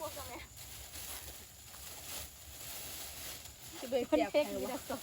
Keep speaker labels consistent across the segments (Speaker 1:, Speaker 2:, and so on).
Speaker 1: พวกกันไหม
Speaker 2: จะไป
Speaker 1: คน
Speaker 2: เสียบ
Speaker 1: เฟก
Speaker 2: ใคร
Speaker 1: นี่
Speaker 2: วะ
Speaker 1: นะก็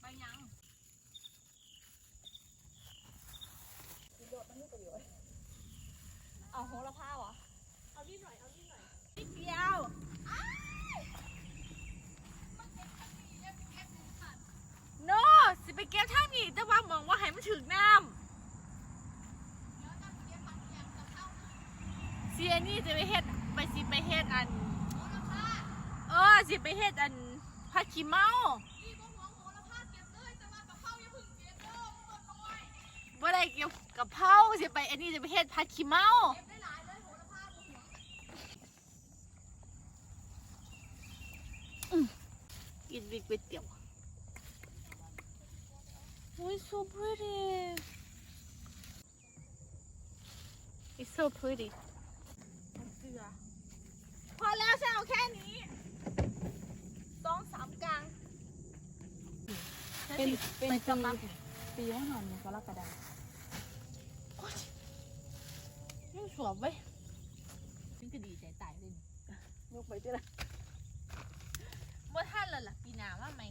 Speaker 2: ไปยัง
Speaker 1: เอาโหระพาวะเอาดินหน่อย เอาดินหน่อย
Speaker 2: นิดเดียวโน่สิไปเก็บทางนี้แต่ว่ามองว่าให้มันถึงน้ำเสีย นี่จะไปเฮ็ดไปสิไปเฮ็ดอัน เออสิไปเฮ็ดอันผัดขี้เมาบ่ได้เกี่ยวกับเผาสิไปอันนี้จะไปเฮ็ดผัดขี้เมากินบิ๊กก๋วยเตี๋ยว Oh, it's so pretty. It's so pretty. เกลือพอแล้วฉันเอาแค่นี้สองสามกลาง
Speaker 1: เป็นเป็น
Speaker 2: ไป
Speaker 1: ปี
Speaker 2: สมัคร
Speaker 1: ปีให้หนอนเนี่ยกรกฎา
Speaker 2: โอ๊ยนี่สวยเว้ยนี่ก็ดีใจตายเลยนี่
Speaker 1: ยกไปที่ละ
Speaker 2: ว่าท่านละล่ะปีหนาว่าไหม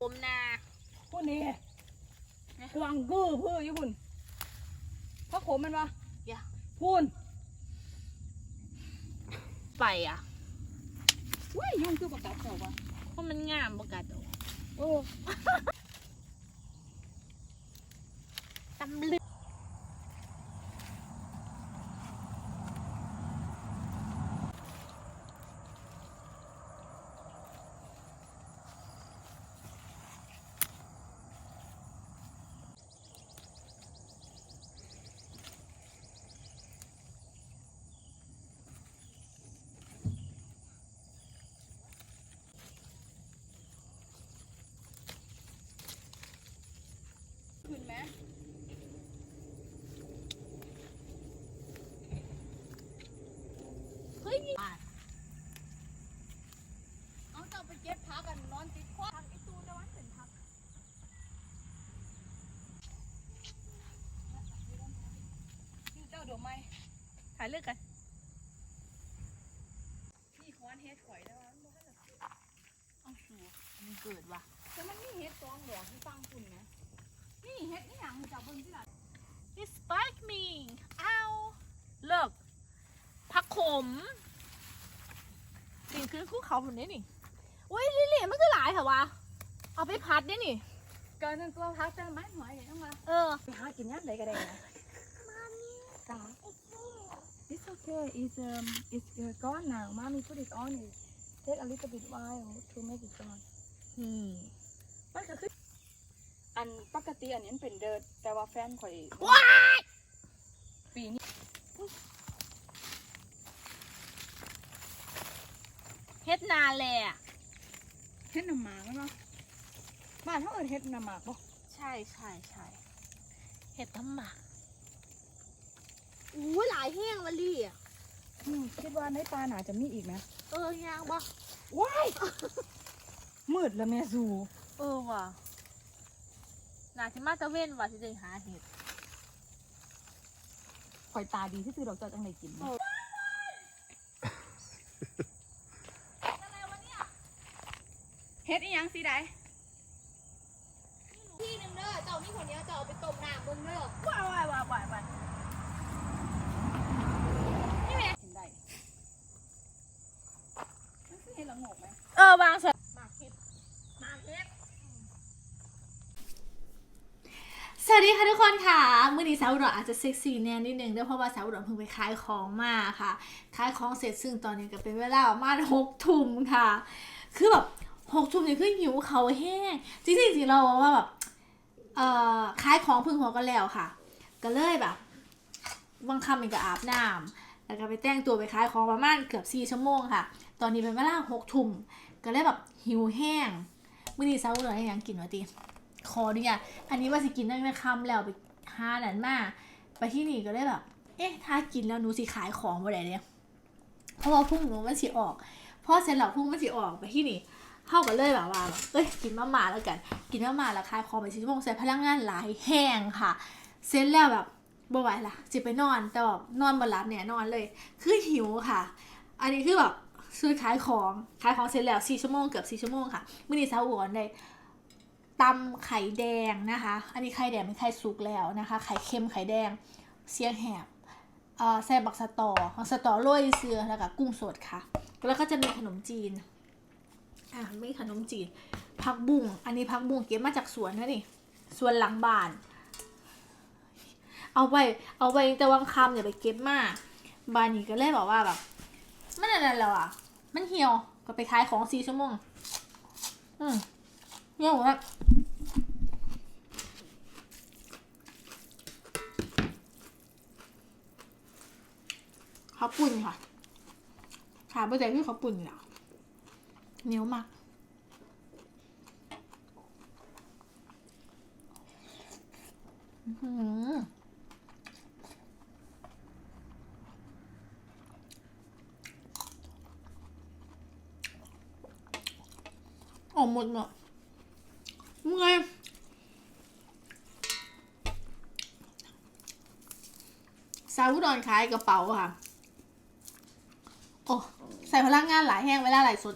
Speaker 2: ผมนา
Speaker 1: พูดนี่กวางกือพื้อญี่ปุ่นพระโขมมันวะ
Speaker 2: อย่า
Speaker 1: พูน
Speaker 2: ไปอะ
Speaker 1: อุ้ยยุ่งคือประกาศเจ้าวะ
Speaker 2: เพราะมันงามประกาศเอา
Speaker 1: โอ้
Speaker 2: ตำลึกขึ้นไหม เฮ้ยนี่
Speaker 1: เอาเจ้าไปเก็บพักกันนอนติดคว้าไอตูนนะวันเป็นพักชื่อเจ้า ดอกไม้
Speaker 2: ถ่ายเลือกกัน
Speaker 1: นี่คอนเฮ็ดข่อยแล้วมันบ่ทันได้
Speaker 2: เอาสูมันเกิดว่ะ
Speaker 1: แต่มันมีเฮ็ดตองดอกที่ฟังคุณนะ นี่เฮ็ดนี่หยังเจ้าเบิ่งที่ล่ะ
Speaker 2: นี่สปาร์กมิงเอาเลิกผักขมกลิ่นคือคู่เขาแบบนี้นี่โอ้ยลิลี่มันก็หลายเหรอวะ เอาไปพัดได้นี่
Speaker 1: เกินตัวพักจะไม้หอยอย่างมา
Speaker 2: เออ
Speaker 1: ไปหากินยามใดก็ได้นะจ้า It's okay. It's um, it's uh, gone now. Mommy put it on. It take a little bit while to make it gone.
Speaker 2: อืม
Speaker 1: มันก็คืออันปกติอันนี้มันเป็นเดิร์ดแต่ว่าแฟนข่อย
Speaker 2: ว้าย
Speaker 1: ปีนี้
Speaker 2: เฮ็ดนาแหละ
Speaker 1: เฮ็ดน้ำหมากเนาะบ้านเขาเอิ้นเฮ็ดน้ำหมากบ่
Speaker 2: ใช่ใช่ใช่เห็ดน้ำหมัก อู้หลายแห้งวะลี่อะ
Speaker 1: อืมคิดว่าในป่าน่าจะมีอีกนะ
Speaker 2: เออย่างบ่
Speaker 1: ว้ายมืดแล้วแม่สู
Speaker 2: เออว่ะนาสิมาตะเว้นว่ะสิได้หาเห็ด
Speaker 1: ข่อยตาดีที่สุดดอกเจ้าจังไดกิน
Speaker 2: เออ
Speaker 1: เฮ็ดอีหยังสิได้
Speaker 3: ที่หนึงเด้อเจ้ามีคนเดียวเจ้าเอาไปต้มน้ำเบิ่งเด้อ
Speaker 2: ว้ายว้ายว้ายว้ายว้าย
Speaker 1: เห็นได้มันคือเฮ็ดละโงกไหม
Speaker 2: เอวางสด
Speaker 3: หมากเห็ดมากเห็ด
Speaker 2: สวัสดีค่ะทุกคนค่ะมื่อนี้สาวอุดรอาจจะเซ็กซี่แน่นิดนึงด้วยเพราะว่าสาวอุดรเพิ่งไปขายของมาค่ะขายของเสร็จซึ่งตอนนี้ก็เป็นเวลาประมาณหกทุ่มค่ะ คือแบบหกทุ่มนี่คือหิวเขาแห้งจริงๆจริงเราว่าแบบเอ่อขายของพึ่งหัวกันแล้วค่ะ ก็เลยแบบวังคำมันก็อาบน้ำ แล้วก็ไปแต่งตัวไปขายของประมาณเกือบสี่ชั่วโมงค่ะ ตอนนี้เป็นเวลาหกทุ่มก็เลยแบบหิวแห้งมื่อนี้สาวอุดรให้หยังกินวะตีขอดิอะอันนี้ว่าสิกินตั้งแต่ค่ำแล้วไปหานั่นมาไปที่นี่ก็เลยแบบ เอ๊ะถ้ากินแล้วหนูสิขายของบ่ได้เนี่ยเพราะว่าพุ่งหนูมันสิออกพอเสร็จแล้วพุ่งมันสิออกไปที่นี่เข้ากันเลยแบบว่าเอ้ยกินมาม่าแล้วกัน กินมาม่าแล้วคายคอไปสี่ชั่วโมงใส่พลังงานหลายแห้งค่ะ เสร็จแล้วแบบ บ่ไหวละจิไปนอนแต่แบบนอนบนหลับเนี่ยนอนเลย คือหิวค่ะ อันนี้คือแบบซื้อขายของขายของเสร็จแล้วสี่ชั่วโมงเกือบสี่ชั่วโมงค่ะมื่อนี้เช้าอ้วนได้ตำไข่แดงนะคะ อันนี้ไข่แดงเป็นไข่สุกแล้วนะคะ ไข่เค็มไข่แดง เสียงแหบเอ่อใส่บักสตอบักสตอโรยเสือแล้วก็กุ้งสดค่ะ แล้วก็จะมีขนมจีน อะมีขนมจีน ผักบุ้งอันนี้ผักบุ้งเก็บมาจากสวนนะนี่สวนหลังบ้าน เอาไปเอาไปแต่วังคำอย่าไปเก็บมากบานนี้ก็เลยบอกว่าแบบมันอะไรแล้วอะ มันเหี่ยวก็ไปขายของสี่ชั่วโมง อืมเหี่ยวแล้วข้าวปุ่นค่ะขาไปแต่ที่ข้าวปุ่นเหรอเหนียวมากอื้อหื ออกหมดเนาะเมื่อยสาวอุดรขายกระเป๋าค่ะ โอ้ ใส่พลังงานหลายแห้งไว้ได้หลายสุด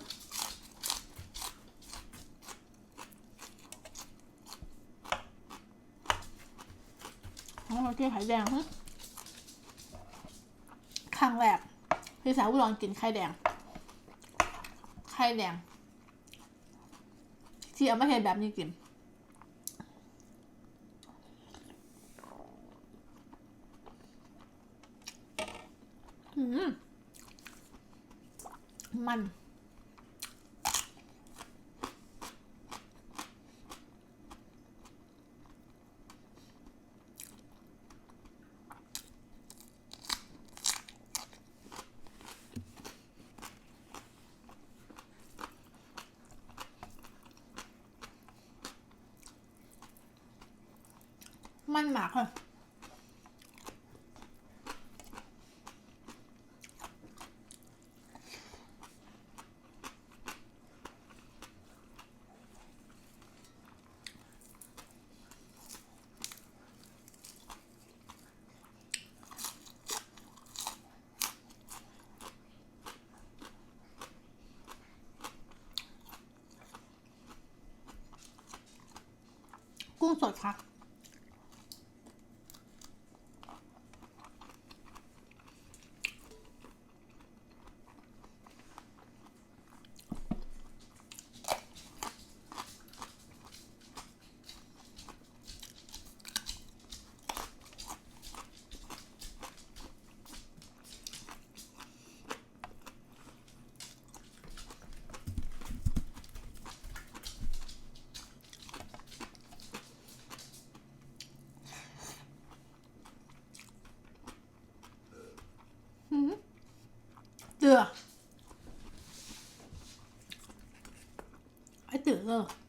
Speaker 2: ขอเราเกี่ยวไข่แดงฮะครั้งแรกพี่สาวลองกินไข่แดง ไข่แดง ที่เอามาเห็นแบบนี้กินอืมมัน มันหมากค่ะกุ้งสดค่ะ หืมเตือ ไ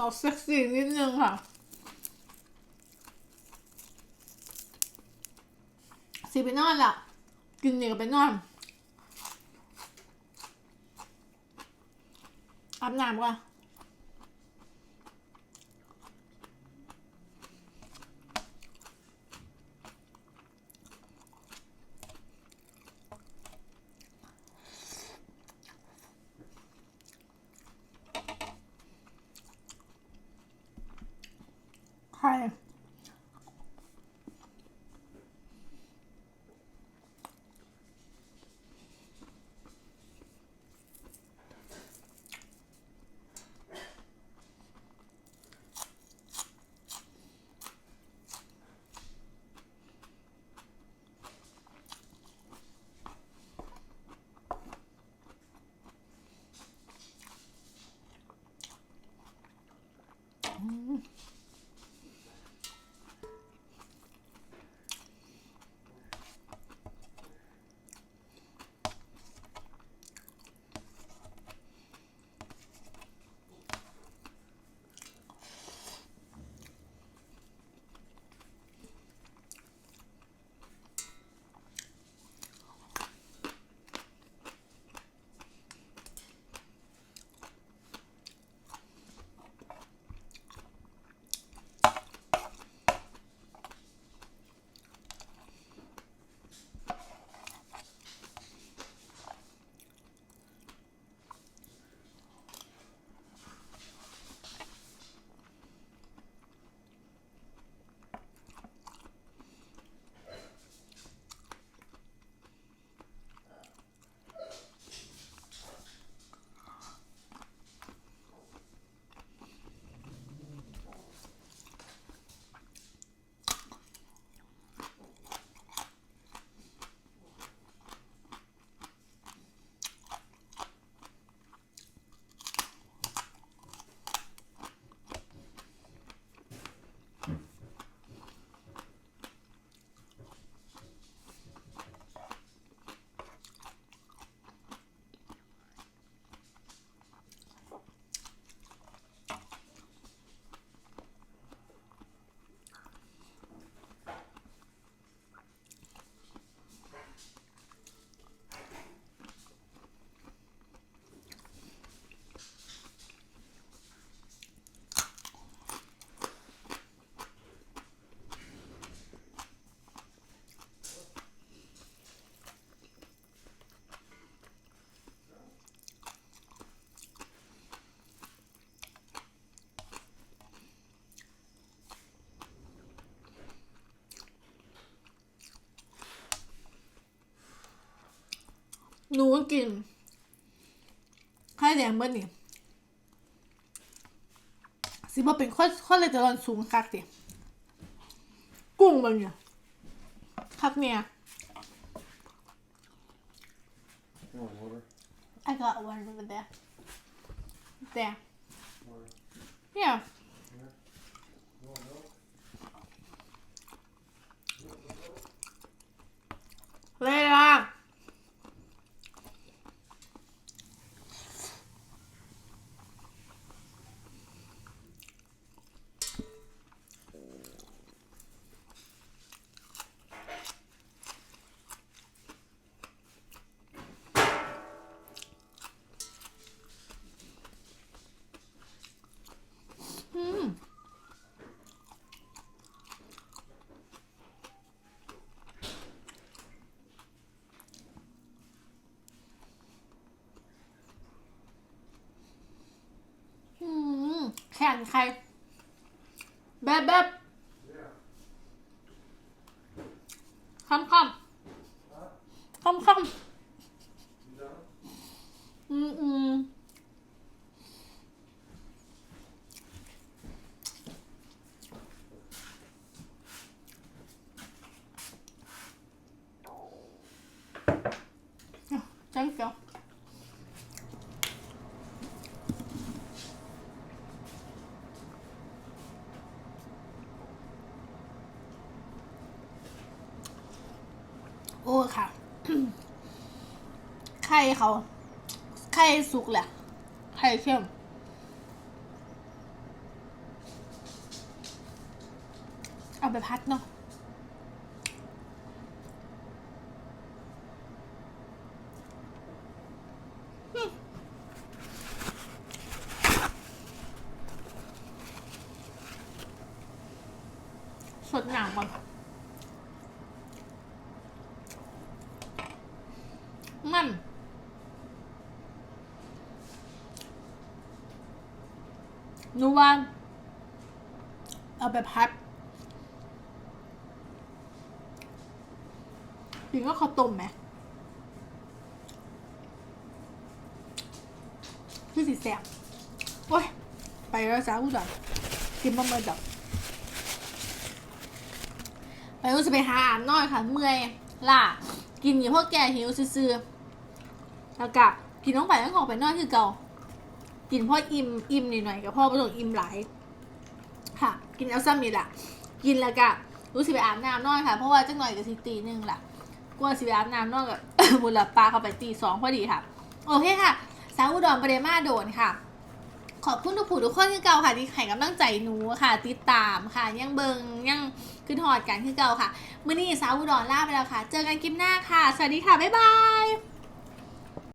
Speaker 2: ออกเซ็กซี่นิดนึงค่ะสิไปนอนละกินเนี่ก็ไปนอนอาบน้ำก่อน หนูก็กินไข่แดงเบิ้ลนี่สิบ่เป็นข้อข้อเลยจะรอนสูงคักสิกุ้งมันเนี่ยคักเนี่ย
Speaker 4: You want water?
Speaker 2: I got one over there there
Speaker 4: Water.
Speaker 2: yeah
Speaker 4: You want milk?
Speaker 2: เลยล่ะ อืม อืม แข่งใคร แบบแบบคำคำ โอ้ค่ะ ไข่เขา ไข่สุกแหละ ไข่เข้มเอาไปพัดเนาะ มัน นูวานเอาไปพัดกินก็ข้าต้มไหมคือสีแสบโอ้ย ไปแล้วจ้ากูจ๋ากินมาเมื่อดอกไปก็จะไปหาอ่านน้อยค่ะ เมื่อยล่ะ กินอยู่พวกแกหิวซื่อ แล้วก็กินน้องไปก็ของไปนอนคือเก่า กินพ่ออิ่มอิ่มหน่อยๆกับพ่อประสงอิ่มหลาย ค่ะ กินเอาซ้ำนี่แหละกินแล้วก็รู้สิไปอาบน้ำนอนค่ะ เพราะว่าจังหน่อยกับสิตีหนึ่งแหละกลัวสิไปอาบน้ำนอนกับบุรปลาเข้าไปตีสองพอดีค่ะ โอเคค่ะ สาวอุดรประเดมาโดนค่ะขอบคุณทุกผู้ทุกคนที่เก่าค่ะที่ให้กำลังใจหนูค่ะ ติดตามค่ะ ยังเบิงยังขึ้นหอดกันที่เก่าค่ะ มื้อนี้สาวอุดรลาไปแล้วค่ะ เจอกันคลิปหน้าค่ะ สวัสดีค่ะ บ๊ายบาย